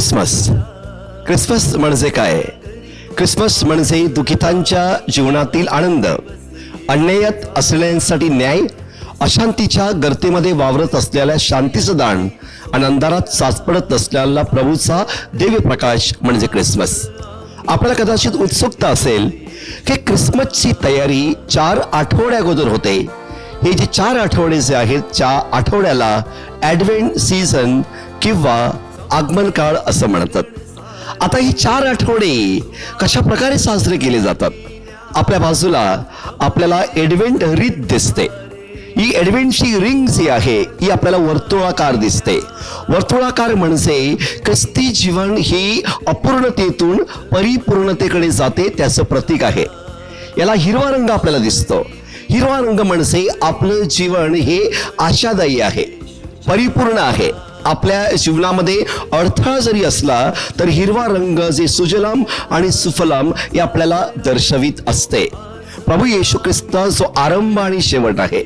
Christmas. Christmas म्हणजे काय? Christmas म्हणजे दुखितांच्या जीवनातील आनंद. अन्यायात असलेल्यांसाठी न्याय अशांतीच्या गर्तेमध्ये वावरत असलेल्या शांतीचं दान आणि अंधारात साचपडत असलेला प्रभूचा दिव्य प्रकाश म्हणजे क्रिसमस. आपल्याला कदाचित उत्सुकता असेल की क्रिसमसची तयारी चार आठवड्या अगोदर होते. हे जे चार आठवडे जे आहेत त्या आठवड्याला ॲडव्हेंट सीझन किंवा आगमन काळ असं म्हणतात. आता ही चार आठवडे कशा प्रकारे साजरे केले जातात? आपल्या बाजूला आपल्याला एडव्हेंट रीत दिसते. ही एडव्हेंटची रिंग जी आहे ही आपल्याला वर्तुळाकार दिसते. वर्तुळाकार म्हणजे ख्रिस्ती जीवन ही अपूर्णतेतून परिपूर्णतेकडे जाते त्याचं प्रतीक आहे. याला हिरवा रंग आपल्याला दिसतो. हिरवा रंग म्हणजे आपलं जीवन हे आशादायी आहे परिपूर्ण आहे. आपल्या जीवनामध्ये अडथळा जरी असला तर हिरवा रंग जे सुजलाम आणि सुफलाम हे आपल्याला दर्शवित असते. प्रभू येशू ख्रिस्त जो आरंभ आणि शेवट आहे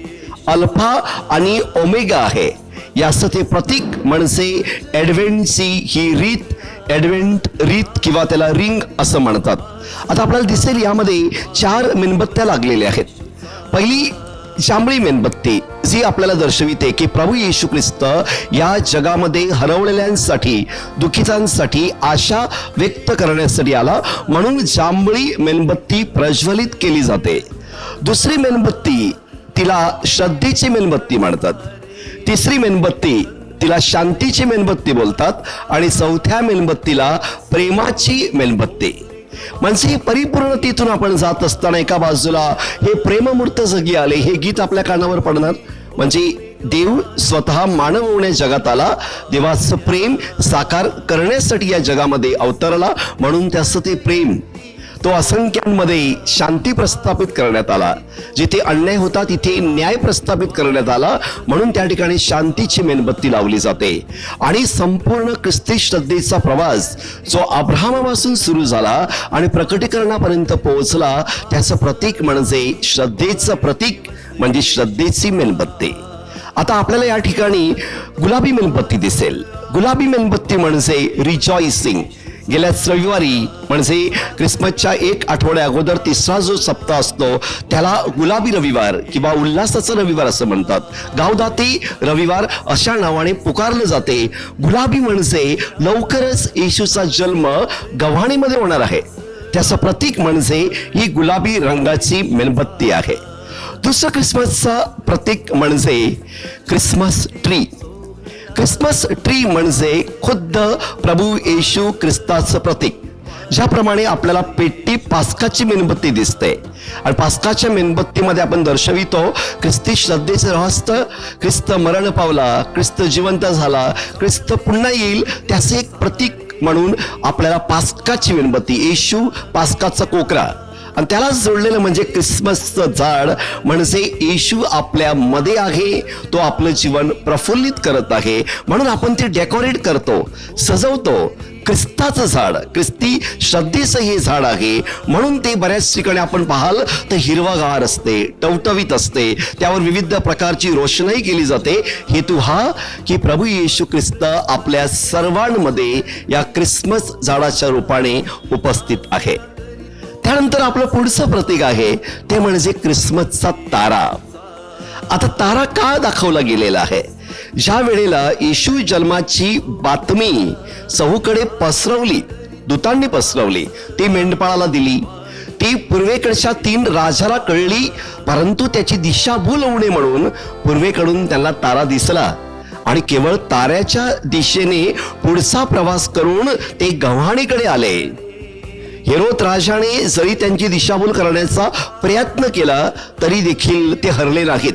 अल्फा आणि ओमेगा आहे याचं ते प्रतीक म्हणजे ॲडव्हेंटची ही रीत ॲडव्हेंट रीत किंवा त्याला रिंग असं म्हणतात. आता आपल्याला दिसेल यामध्ये चार मेणबत्त्या लागलेल्या आहेत. पहिली जांभळी मेणबत्ती जी आपल्याला दर्शविते की प्रभू येशू ख्रिस्त या जगामध्ये हरवलेल्यांसाठी दुखितांसाठी आशा व्यक्त करण्यासाठी आला. म्हणून जांभळी मेणबत्ती प्रज्वलित केली जाते. दुसरी मेणबत्ती तिला श्रद्धेची मेणबत्ती म्हणतात. तिसरी मेणबत्ती तिला शांतीची मेणबत्ती बोलतात. आणि चौथ्या मेणबत्तीला प्रेमाची मेणबत्ती. म्हणजे परिपूर्णतेतून आपण जात असताना एका बाजूला हे प्रेममूर्त जगी आले. हे गीत आपल्या कानावर पडणार. म्हणजे देव स्वतः मानव होण्या जगात आला देवाचं प्रेम साकार करण्यासाठी या जगामध्ये अवतरला. म्हणून त्याचं ते प्रेम तो असंख्यांमध्ये शांती प्रस्थापित करण्यात आला. जिथे अन्याय होता तिथे न्याय प्रस्थापित करण्यात आला. म्हणून त्या ठिकाणी शांतीची मेणबत्ती लावली जाते. आणि संपूर्ण ख्रिस्ती श्रद्धेचा प्रवास जो अब्राहमापासून सुरू झाला आणि प्रकटीकरणापर्यंत पोहोचला त्याचं प्रतीक म्हणजे श्रद्धेचं प्रतीक म्हणजे श्रद्धेची मेणबत्ती. आता आपल्याला या ठिकाणी गुलाबी मेणबत्ती दिसेल. गुलाबी मेणबत्ती म्हणजे रिजॉइसिंग गेल्या रविवारी म्हणजे क्रिसमसच्या एक आठवड्या अगोदर तिसरा जो सप्ताह असतो त्याला गुलाबी रविवार किंवा उल्हासाचा रविवार असं म्हणतात. गावदाती रविवार अशा नावाने पुकारलं जाते. गुलाबी म्हणजे लवकरच येशूचा जन्म गव्हाणीमध्ये होणार आहे. त्याचं प्रतीक म्हणजे ही गुलाबी रंगाची मेणबत्ती आहे. दुसरं क्रिसमसचं प्रतीक म्हणजे क्रिसमस ट्री. क्रिसमस ट्री म्हणजे खुद्द प्रभू येशू ख्रिस्ताचं प्रतीक. ज्याप्रमाणे आपल्याला पेटी पास्काची मेणबत्ती दिसते. आणि पास्काच्या मेणबत्तीमध्ये आपण दर्शवितो ख्रिस्ती श्रद्धेचे रहस्य ख्रिस्त मरण पावला ख्रिस्त जिवंत झाला ख्रिस्त पुन्हा येईल त्याचे एक प्रतीक म्हणून आपल्याला पास्काची मेणबत्ती येशू पास्काचा कोकरा. आणि त्याला जोडलेलं म्हणजे क्रिसमसचं झाड. म्हणजे येशू आपल्या मध्ये आहे तो आपलं जीवन प्रफुल्लित करत आहे. म्हणून आपण ते डेकोरेट करतो सजवतो. ख्रिस्ताचं झाड ख्रिस्ती श्रद्धेचं हे झाड आहे. म्हणून ते बऱ्याच ठिकाणी आपण पाहाल तर हिरवागार असते टवटवीत असते. त्यावर विविध प्रकारची रोषणाई केली जाते. हेतू हा की प्रभू येशू ख्रिस्त आपल्या सर्वांमध्ये या क्रिसमस झाडाच्या रूपाने उपस्थित आहे. त्यानंतर आपलं पुढचं प्रतीक आहे ते म्हणजे क्रिसमसचा तारा. आता तारा का दाखवला गेलेला आहे? ज्या वेळेला येशू जन्माची बातमी चहूकडे पसरवली दूतांनी पसरवली ती मेंढपाळाला दिली. ती पूर्वेकडच्या तीन राजाला कळली परंतु त्याची दिशाभूल भूलवणे म्हणून पूर्वेकडून त्यांना तारा दिसला. आणि केवळ ताऱ्याच्या दिशेने पुढचा प्रवास करून ते गव्हाणीकडे आले. हेरोत राजाने जरी त्यांची दिशाभूल करण्याचा प्रयत्न केला तरी देखील ते हरले नाहीत.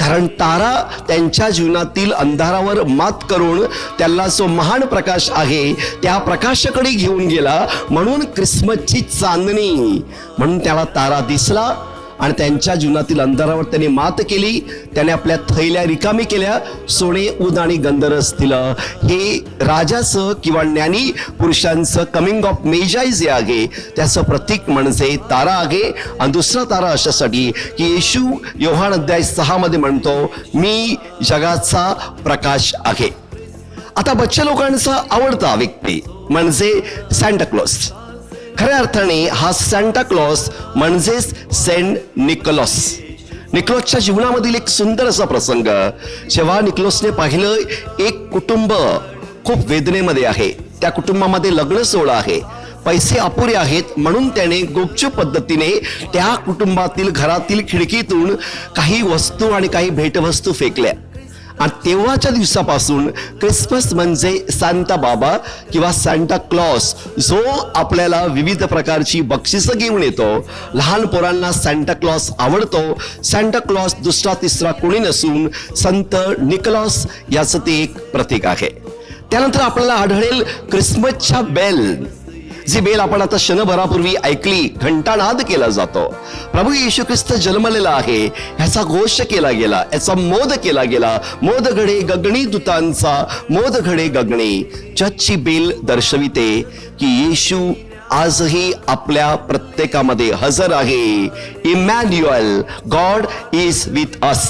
कारण तारा त्यांच्या जीवनातील अंधारावर मात करून त्याला जो महान प्रकाश आहे त्या प्रकाशाकडे घेऊन गेला. म्हणून क्रिसमसची चांदणी म्हणून त्याला तारा दिसला. आणि त्यांच्या जीवनातील अंधारावर त्यांनी मात केली. त्याने आपल्या थैल्या रिकामी केल्या. सोने उद आणि गंधरस दिलं. हे राजाचं किंवा ज्ञानी पुरुषांचं कमिंग ऑफ मेजाईज जे आहे त्याचं प्रतीक म्हणजे तारा आहे. आणि दुसरा तारा अशासाठी की येशू योहान अध्याय सहा मध्ये म्हणतो मी जगाचा प्रकाश आहे. आता बच्चा लोकांचा आवडता व्यक्ती म्हणजे सँटा क्लॉस खऱ्या अर्थाने हा सँटा क्लॉस म्हणजेच सेंट निकोलॉस निक्लोसच्या जीवनामधील एक सुंदर असा प्रसंग जेव्हा निक्लोसने पाहिलं एक कुटुंब खूप वेदनेमध्ये आहे. त्या कुटुंबामध्ये लग्न सोहळा आहे. पैसे अपुरे आहेत म्हणून त्याने गुपचूप पद्धतीने त्या कुटुंबातील घरातील खिडकीतून काही वस्तू आणि काही भेटवस्तू फेकल्या. आणि तेव्हाच्या दिवसापासून क्रिसमस म्हणजे सांता बाबा किंवा सांता क्लॉस जो आपल्याला विविध प्रकारची बक्षिसं घेऊन येतो. लहान पोरांना सांता क्लॉस आवडतो. सांता क्लॉस दुसरा तिसरा कोणी नसून संत निकलॉस याचं ते एक प्रतीक आहे. त्यानंतर आपल्याला आढळेल क्रिसमसच्या बेल. जी बेल आपण आता क्षणभरापूर्वी ऐकली घंटानाद केला जातो. प्रभू येशू ख्रिस्त जन्मलेला आहे ह्याचा घोष केला गेला याचा मोद केला गेला. मोद घडे गगणी दूतांचा मोद घडे गगणी. चर्चची बेल दर्शविते की येशू आजही आपल्या प्रत्येकामध्ये हजर आहे. Emmanuel God is with us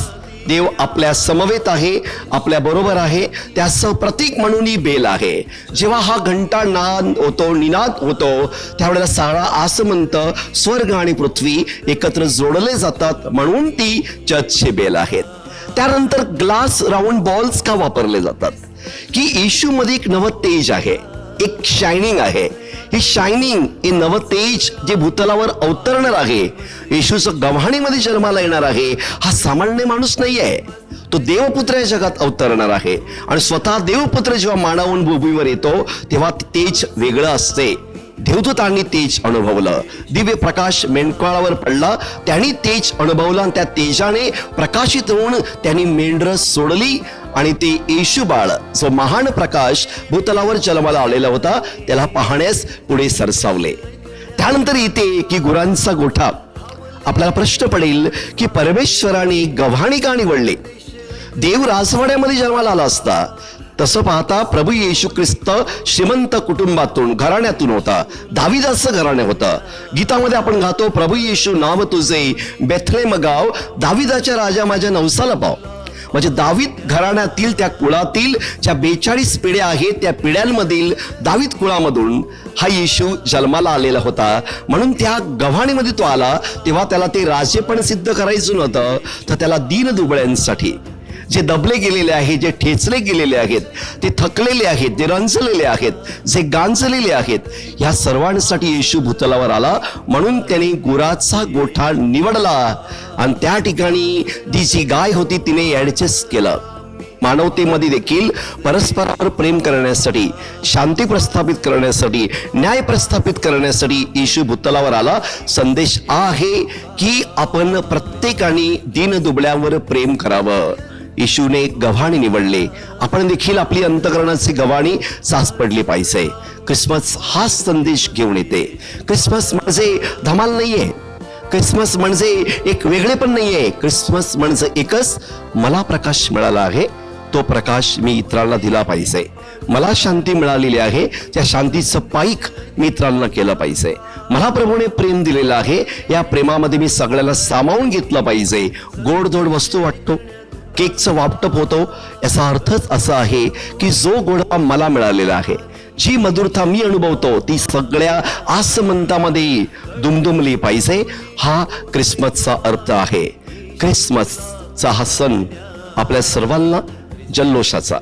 देव आपल्या समवेत आहे आपल्या बरोबर आहे त्याचं प्रतीक म्हणून ही बेल आहे. जेव्हा हा घंटा नाद होतो निनाद होतो त्यावेळेला सारा आसमंत स्वर्ग आणि पृथ्वी एकत्र जोडले जातात म्हणून ती चर्चची बेल आहेत. त्यानंतर ग्लास राऊंड बॉल्स का वापरले जातात? की येशूमध्ये एक नवं तेज आहे. एक शायनिंग आहे. ही शायनिंग हे नवतेज जे भूतलावर अवतरणार आहे येशूचं गव्हाणीमध्ये जन्माला येणार आहे हा सामान्य माणूस नाही आहे. तो देवपुत्र या जगात अवतरणार आहे आणि स्वतः देवपुत्र जेव्हा मानावून भूमीवर येतो तेव्हा तेज वेगळं असते. देवदूतांनी तेज अनुभवलं. दिव्य प्रकाश मेंढकाळावर पडला त्यांनी तेज अनुभवलं आणि त्या तेजाने प्रकाशित होऊन त्यांनी मेंढर सोडली आणि ते येशू बाळ जो महान प्रकाश भूतलावर जन्माला आलेला होता त्याला पाहण्यास पुढे सरसावले. त्यानंतर येते की गुरांचा गोठा. आपल्याला प्रश्न पडेल की परमेश्वराने गव्हाणी का निवडले? देव राजवाड्यामध्ये जन्माला आला असता तसं पाहता प्रभू येशू ख्रिस्त श्रीमंत कुटुंबातून घराण्यातून होता दाविदाचं घराणे होतं. गीतामध्ये आपण गातो प्रभू येशू नाव तुझे बेथळे गाव दाविदाच्या राजा माझ्या नवसाला पाव. म्हणजे दावीत घराण्यातील त्या कुळातील ज्या बेचाळीस पिढ्या आहेत त्या पिढ्यांमधील दावीत कुळामधून हा येशू जन्माला आलेला होता. म्हणून त्या गव्हाणीमध्ये तो आला तेव्हा त्याला ते राजेपण सिद्ध करायचं नव्हतं तर त्याला दीन दुबळ्यांसाठी. जे दबले गेलेले आहेत जे ठेचले गेलेले आहेत ते थकलेले आहेत जे रंजलेले आहेत जे गांजलेले आहेत ह्या सर्वांसाठी येशू भूतलावर आला. म्हणून त्यांनी गुराचा गोठा निवडला. आणि त्या ठिकाणी ती जी गाय होती तिने ॲडजस्ट केलं. मानवतेमध्ये देखील परस्परावर प्रेम करण्यासाठी शांती प्रस्थापित करण्यासाठी न्याय प्रस्थापित करण्यासाठी येशू भूतलावर आला. संदेश आहे की आपण प्रत्येकाने दिन दुबळ्यावर प्रेम करावं. येशूने गव्हाणी निवडले. आपण देखील आपली अंतकरणाची गव्हाणी सास पडली पाहिजे. क्रिसमस हा संदेश घेऊन येते. क्रिसमस म्हणजे धमाल नाहीये. क्रिसमस म्हणजे एक वेगळे पण नाहीये. क्रिसमस म्हणजे एकच मला प्रकाश मिळाला आहे. तो प्रकाश मी इतरांना दिला पाहिजे. मला शांती मिळालेली आहे. त्या शांतीचं पाईक मी इतरांना केलं पाहिजे. मला प्रभूने प्रेम दिलेलं आहे. या प्रेमामध्ये मी सगळ्याला सामावून घेतलं पाहिजे. गोडधोड वस्तू वाटतो. केकचं वापटप होतो. याचा अर्थच असा आहे की जो गोडवा मला मिळालेला आहे. जी मधुरता मी अनुभवतो ती सगळ्या आसमंतामध्ये दुमदुमली पाहिजे. हा क्रिसमसचा अर्थ आहे. क्रिसमसचा हा सण आपल्या सर्वांना जल्लोषाचा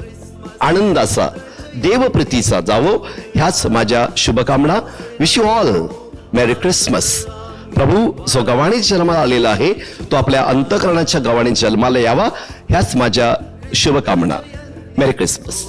आनंदाचा देवप्रीतीचा जावो. ह्याच माझ्या शुभकामना. Wish you all merry Christmas प्रभू जो गव्हाणी जन्माला आलेला आहे तो आपल्या अंतकरणाच्या गव्हाणी जन्माला यावा. ह्याच माझ्या शुभकामना. मेरी क्रिसमस